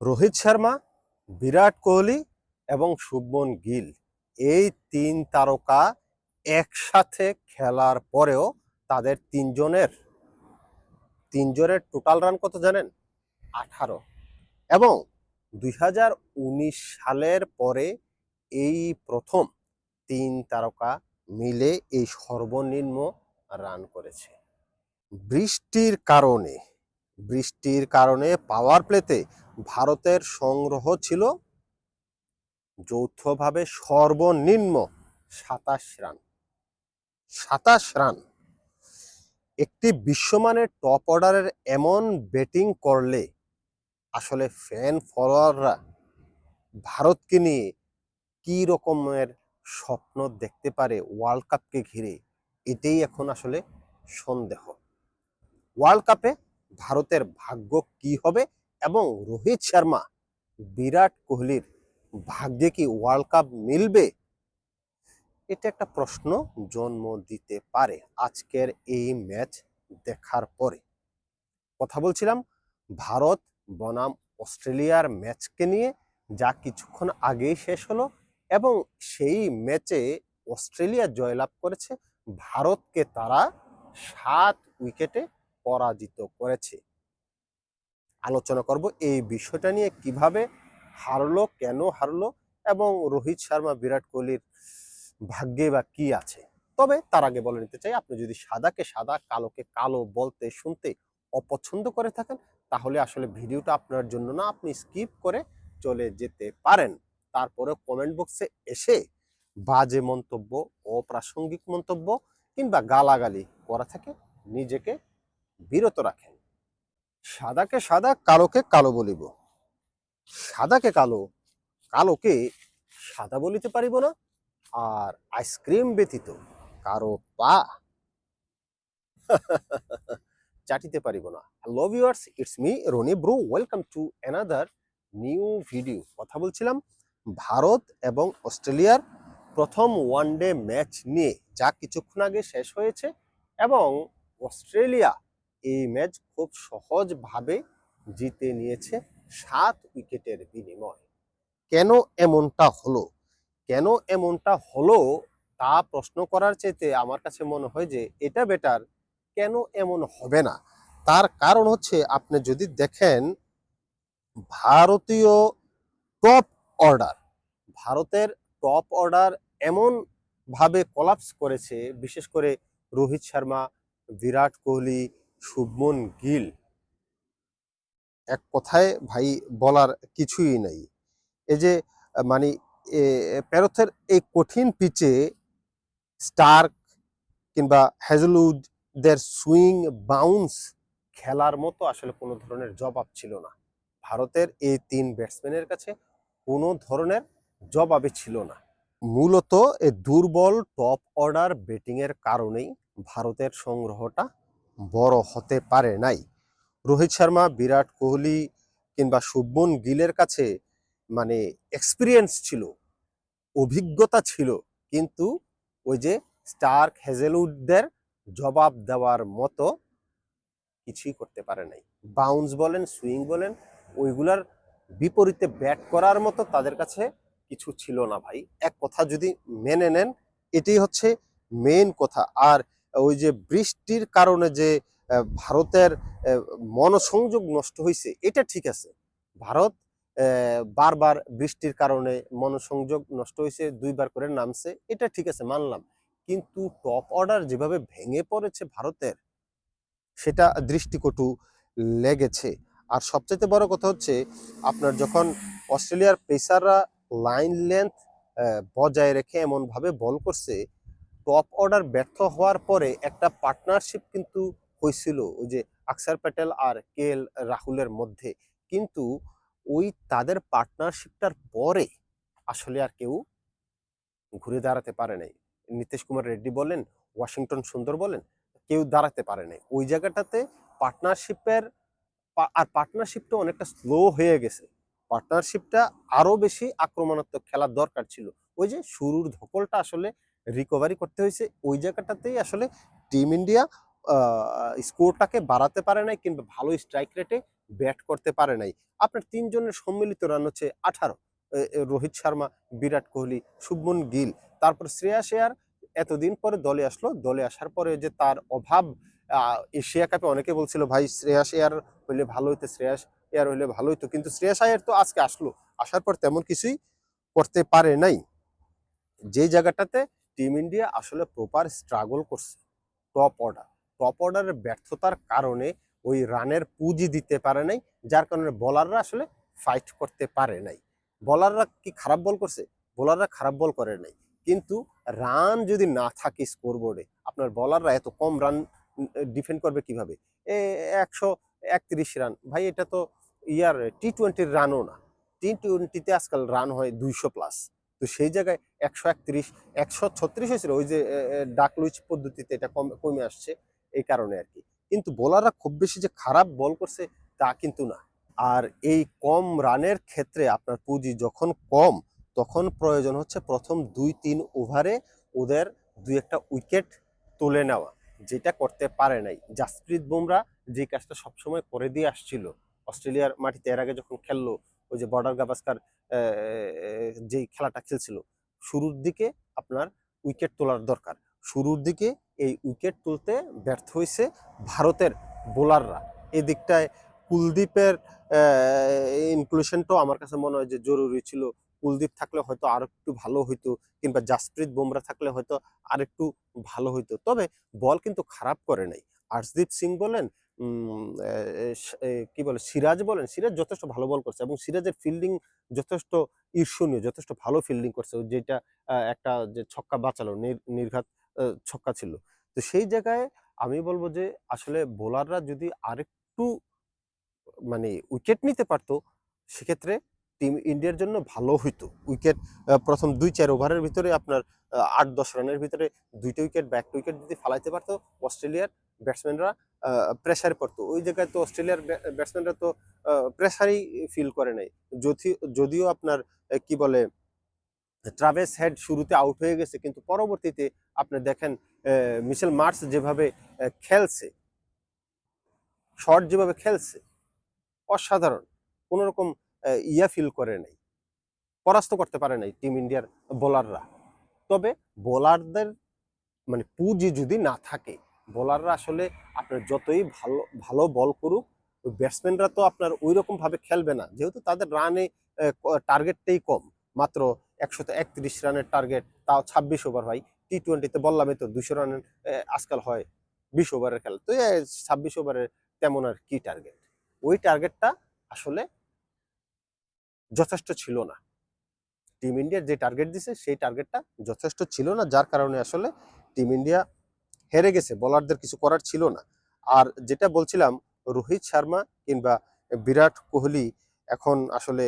রোহিত শর্মা, বিরাট কোহলি এবং শুভমন গিল। এই তিন তারকা একসাথে খেলার পরেও তাদের তিনজনের তিনজনের টোটাল রান কত জানেন? আঠারো। এবং দুই হাজার উনিশ সালের পরে এই প্রথম তিন তারকা মিলে এই সর্বনিম্ন রান করেছে। বৃষ্টির কারণে বৃষ্টির কারণে পাওয়ার প্লেতে ভারতের সংগ্রহ ছিল যৌথভাবে সর্বনিম্ন সাতাশ রান। সাতাশ রান। একটি বিশ্বমানের টপ অর্ডারের এমন ব্যাটিং করলে আসলে ফ্যান ফলোয়াররা ভারতকে নিয়ে কি রকমের স্বপ্ন দেখতে পারে ওয়ার্ল্ড কাপকে ঘিরে, এটাই এখন আসলে সন্দেহ। ওয়ার্ল্ড কাপে ভারতের ভাগ্য কি হবে এবং রোহিত শর্মা বিরাট কোহলির ভাগ্যে কি ওয়ার্ল্ড কাপ মিলবে? এটা একটা প্রশ্ন জন্ম দিতে পারে আজকের এই ম্যাচ দেখার পরে। কথা বলছিলাম, ভারত বনাম অস্ট্রেলিয়ার ম্যাচকে নিয়ে যা কিছুক্ষণ আগেই শেষ হলো এবং সেই ম্যাচে অস্ট্রেলিয়া জয়লাভ করেছে, ভারতকে তারা সাত উইকেটে পরাজিত করেছে। আলোচনা করব এই বিষয়টা নিয়ে, কীভাবে হারলো, কেন হারলো এবং রোহিত শর্মা, বিরাট কোহলির ভাগ্যে বা কি আছে? তবে তার আগে বলে নিতে চাই, আপনি যদি সাদাকে সাদা, কালোকে কালো বলতে, শুনতে অপছন্দ করে থাকেন, তাহলে আসলে ভিডিওটা আপনার জন্য না, আপনি স্কিপ করে চলে যেতে পারেন। তারপরে কমেন্ট বক্সে এসে বাজে মন্তব্য, অপ্রাসঙ্গিক মন্তব্য কিংবা গালাগালি করা থেকে নিজেকে বিরত রাখেন। সাদাকে সাদা, কালোকে কালো বলিব। সাদাকে কালো, কালোকে সাদা বলিতে পারিব না, আর আইসক্রিম ব্যতীত কারও পা চাটিতে পারিব না। Hello viewers it's me Rony bro welcome to another new video কথা বলছিলাম ভারত এবং অস্ট্রেলিয়ার প্রথম ওয়ানডে ম্যাচ নিয়ে। যা কিছুক্ষণ আগে শেষ হয়েছে এবং অস্ট্রেলিয়া এই ম্যাচ খুব সহজভাবে জিতে নিয়েছে সাত উইকেটের বিনিময়। কেন এমনটা হলো? কেন এমনটা হলো তা প্রশ্ন করার চাইতে আমার কাছে মনে হয় যে এটা বেটার কেন এমন হবে না? তার কারণ হচ্ছে আপনি যদি দেখেন ভারতীয় টপ অর্ডার ভারতের টপ অর্ডার এমন ভাবে কলাপস করেছে, বিশেষ করে রোহিত শর্মা, বিরাট কোহলি শুভমন গিল। এক কথায় ভাই বলার কিছুই নাই। এই যে মানে এ, প্যারথের এই কঠিন পিচে স্টার্ক কিংবা হ্যাজলউডদের সুইং বাউন্স খেলার মতো আসলে কোনো ধরনের জবাব ছিল না। ভারতের এই তিন ব্যাটসম্যানের কাছে কোনো ধরনের জবাবে ছিল না। মূলত এ দুর্বল টপ অর্ডার ব্যাটিংয়ের কারণেই ভারতের সংগ্রহটা বড় হতে পারে নাই। রোহিত শর্মা, বিরাট কোহলি কিংবা শুভমন গিলের কাছে মানে এক্সপিরিয়েন্স ছিল, অভিজ্ঞতা ছিল, কিন্তু ওই যে স্টার্ক হেজেলউডদের জবাব দেওয়ার মতো কিছুই করতে পারে নাই। বাউন্স বলেন সুইং বলেন, ওইগুলার বিপরীতে ব্যাট করার মতো তাদের কাছে কিছু ছিল না ভাই। এক কথা যদি মেনে নেন, এটাই হচ্ছে মেন কথা। আর ওই যে বৃষ্টির কারণে যে ভারতের মনসংযোগ নষ্ট হয়েছে এটা ঠিক আছে। ভারত বারবার বৃষ্টির কারণে মনসংযোগ নষ্ট হয়েছে দুইবার করে নামছে, এটা ঠিক আছে, মানলাম। কিন্তু টপ অর্ডার যেভাবে ভেঙে পড়েছে ভারতের, সেটা দৃষ্টিকটু লেগেছে। আর সবচেয়ে বড় কথা হচ্ছে, আপনার যখন অস্ট্রেলিয়ার পেসাররা লাইন লেন্থ বজায় রেখে এমনভাবে বল করছে টপ অর্ডার ব্যর্থ হওয়ার পরে একটা পার্টনারশিপ কিন্তু হয়েছিল, ওই যে আকসার প্যাটেল আর কে এল রাহুলের মধ্যে। কিন্তু ওই তাদের পার্টনারশিপটার পরে আসলে আর কেউ ঘুরে দাঁড়াতে পারে নাই। নীতিশ কুমার রেড্ডি বলেন, ওয়াশিংটন সুন্দর বলেন, কেউ দাঁড়াতে পারে নাই। ওই জায়গাটাতে পার্টনারশিপের আর পার্টনারশিপটা অনেকটা স্লো হয়ে গেছে। পার্টনারশিপটা আরও বেশি আক্রমণাত্মক খেলার দরকার ছিল। ওই যে শুরুর ধকলটা আসলে রিকভারি করতে হয়েছে, ওই জায়গাটাতেই আসলে টিম ইন্ডিয়া স্কোরটাকে বাড়াতে পারে নাই কিংবা ভালো স্ট্রাইক রেটে ব্যাট করতে পারে নাই। আপনার তিনজনের সম্মিলিত রান হচ্ছে আঠারো। রোহিত শর্মা, বিরাট কোহলি, শুভমন গিল। তারপর শ্রেয়াস আয়ার এতদিন পরে দলে আসলো। দলে আসার পরে যে তার অভাব এশিয়া কাপে অনেকে বলছিল, ভাই শ্রেয়াস এয়ার হইলে ভালো হইতো শ্রেয়াস এয়ার হইলে ভালো হইতো। কিন্তু শ্রেয়াস আয়ার তো আজকে আসলো। আসার পর তেমন কিছুই করতে পারে নাই। যে জায়গাটাতে টিম ইন্ডিয়া আসলে প্রপার স্ট্রাগল করছে। টপ অর্ডার টপ অর্ডারের ব্যর্থতার কারণে ওই রানের পুঁজি দিতে পারে নাই, যার কারণে বলাররা আসলে ফাইট করতে পারে নাই। বলাররা কি খারাপ বল করছে? বোলাররা খারাপ বল করে নাই। কিন্তু রান যদি না থাকে স্কোরবোর্ডে আপনার বলাররা এত কম রান ডিফেন্ড করবে কীভাবে? এ, একশো একত্রিশ রান ভাই, এটা তো ইয়ার টি টোয়েন্টির রানও না। টি টোয়েন্টিতে আজকাল রান হয় দুইশো প্লাস তো সেই জায়গায় একশো একত্রিশ, একশো ছত্রিশ হয়েছিল। ওই যে ডাক লুইচ পদ্ধতিতে এটা কম, কমে আসছে এই কারণে আর কি। কিন্তু বোলাররা খুব বেশি যে খারাপ বল করছে তা কিন্তু না। আর এই কম রানের ক্ষেত্রে আপনার পুঁজি যখন কম, তখন প্রয়োজন হচ্ছে প্রথম দুই, তিন ওভারে ওদের দুই একটা উইকেট তুলে নেওয়া। যেটা করতে পারে নাই। জাসপ্রীত বুমরা যে কাজটা সবসময় করে দিয়ে আসছিল, অস্ট্রেলিয়ার মাটিতে এর আগে যখন খেললো ওই যে বর্ডার গাভাস্কার যেই খেলাটা খেলছিল, শুরুর দিকে আপনার উইকেট তোলার দরকার। শুরুর দিকে এই উইকেট তুলতে ব্যর্থ হয়েছে ভারতের বোলাররা। এদিকটায় দিকটায় কুলদীপের ইনক্লুশনটাও আমার কাছে মনে হয় যে জরুরি ছিল। কুলদীপ থাকলে হয়তো আর একটু ভালো হইতো, কিংবা জাসপ্রীত বুমরা থাকলে হয়তো আর একটু ভালো হইতো। তবে বল কিন্তু খারাপ করে নাই। আর্শদীপ সিং বলেন কি বলে, সিরাজ বলেন, সিরাজ যথেষ্ট ভালো বল করছে এবং সিরাজের ফিল্ডিং যথেষ্ট ঈর্ষণীয়, যথেষ্ট ভালো ফিল্ডিং করছে যেটা একটা যে ছক্কা বাঁচালো, নির- নির্ঘাত ছক্কা ছিল। তো সেই জায়গায় আমি বলব যে, আসলে বোলাররা যদি আরেকটু মানে উইকেট নিতে পারতো, সেক্ষেত্রে টিম ইন্ডিয়ার জন্য ভালো হইতো। উইকেট প্রথম দুই, চার ওভারের ভিতরে আপনার আট, দশ রানের ভিতরে দুইটা উইকেট ব্যাক উইকেট যদি ফালাইতে পারতো, অস্ট্রেলিয়ার ব্যাটসম্যানরা প্রেসারে পড়তো। ওই জায়গায় তো অস্ট্রেলিয়ার ব্যাটসম্যানরা তো প্রেসারই ফিল করে নাই। যদি যদিও আপনার কি বলে ট্রাভেস হেড শুরুতে আউট হয়ে গেছে, কিন্তু পরবর্তীতে আপনি দেখেন মিশেল মার্স যেভাবে খেলছে শর্ট যেভাবে খেলছে, অসাধারণ। কোনো রকম ইয়া ফিল করে নাই, পরাস্ত করতে পারে নাই টিম ইন্ডিয়ার বোলাররা তবে বোলারদের মানে পুঁজি যদি না থাকে বোলাররা আসলে আপনার যতই ভালো ভালো বল করুক, ওই ব্যাটসম্যানরা তো আপনার ওই রকম ভাবে খেলবে না। যেহেতু তাদের রানে টার্গেটটাই কম। মাত্র একশত একত্রিশ রানের টার্গেট তাও ছাব্বিশ ওভার হয়। টি টোয়েন্টিতে বললামই তো দুশো রানের আজকাল হয় বিশ ওভারের খেলা। তো ছাব্বিশ ওভারের তেমন আর কি টার্গেট ওই টার্গেটটা আসলে যথেষ্ট ছিল না। টিম ইন্ডিয়ার যে টার্গেট দিছে, সেই টার্গেটটা যথেষ্ট ছিল না। যার কারণে আসলে টিম ইন্ডিয়া হেরে গেছে বোলারদের কিছু করার ছিল না। আর যেটা বলছিলাম, রোহিত শর্মা কিংবা বিরাট কোহলি এখন আসলে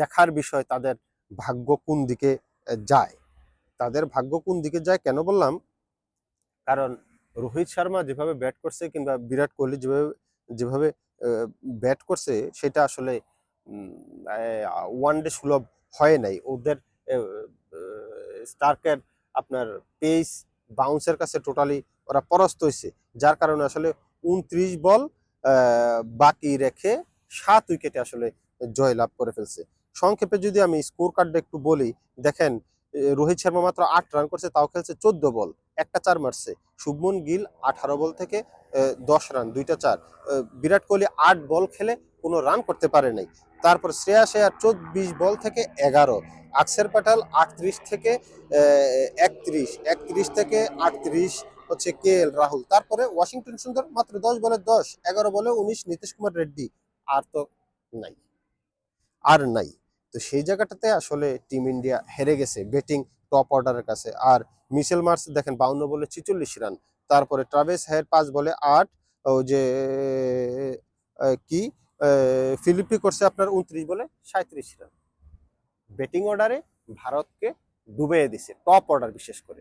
দেখার বিষয় তাদের ভাগ্য কোন দিকে যায়। তাদের ভাগ্য কোন দিকে যায় কেন বললাম? কারণ রোহিত শর্মা যেভাবে ব্যাট করছে কিংবা বিরাট কোহলি যেভাবে যেভাবে ব্যাট করছে, সেটা আসলে ওয়ান ডে সুলভ হয় নাই। ওদের স্টার্কের আপনার পেস বাউন্সের কাছে টোটালি ওরা পরাস্ত হয়েছে। যার কারণে আসলে উনত্রিশ বল বাকি রেখে সাত উইকেটে আসলে জয়লাভ করে ফেলছে। সংক্ষেপে যদি আমি স্কোর কার্ডটা একটু বলি, দেখেন রোহিত শর্মা মাত্র আট রান করছে, তাও খেলছে চোদ্দ বল, একটা চার মারছে। শুভমন গিল আঠারো বল থেকে দশ রান দুইটা চার। বিরাট কোহলি আট বল খেলে কোনো রান করতে পারে নাই। তারপর শ্রেয়াস আয়ার চব্বিশ বল থেকে এগারো। আকসের পাঠাল আটত্রিশ থেকে একত্রিশ একত্রিশ থেকে আটত্রিশ হচ্ছে কে এল রাহুল। তারপরে ওয়াশিংটন সুন্দর, মাত্র দশ বলে দশ, এগারো বলে উনিশ, নীতিশ কুমার রেড্ডি। আর তো নাই, আর নাই। তো সেই জায়গাটাতে আসলে টিম ইন্ডিয়া হেরে গেছে ব্যাটিং টপ অর্ডারের কাছে। আর মিশেল মার্স, দেখেন, বাউন্ন বলে ছিচল্লিশ রান। তারপরে ট্রাভেস হেড পাঁচ বলে আট, ও যে কি ফিলিপি করছে আপনার উনত্রিশ বলে সাঁত্রিশ রান। ব্যাটিং অর্ডারে ভারতকে ডুবিয়ে দিছে টপ অর্ডার বিশেষ করে।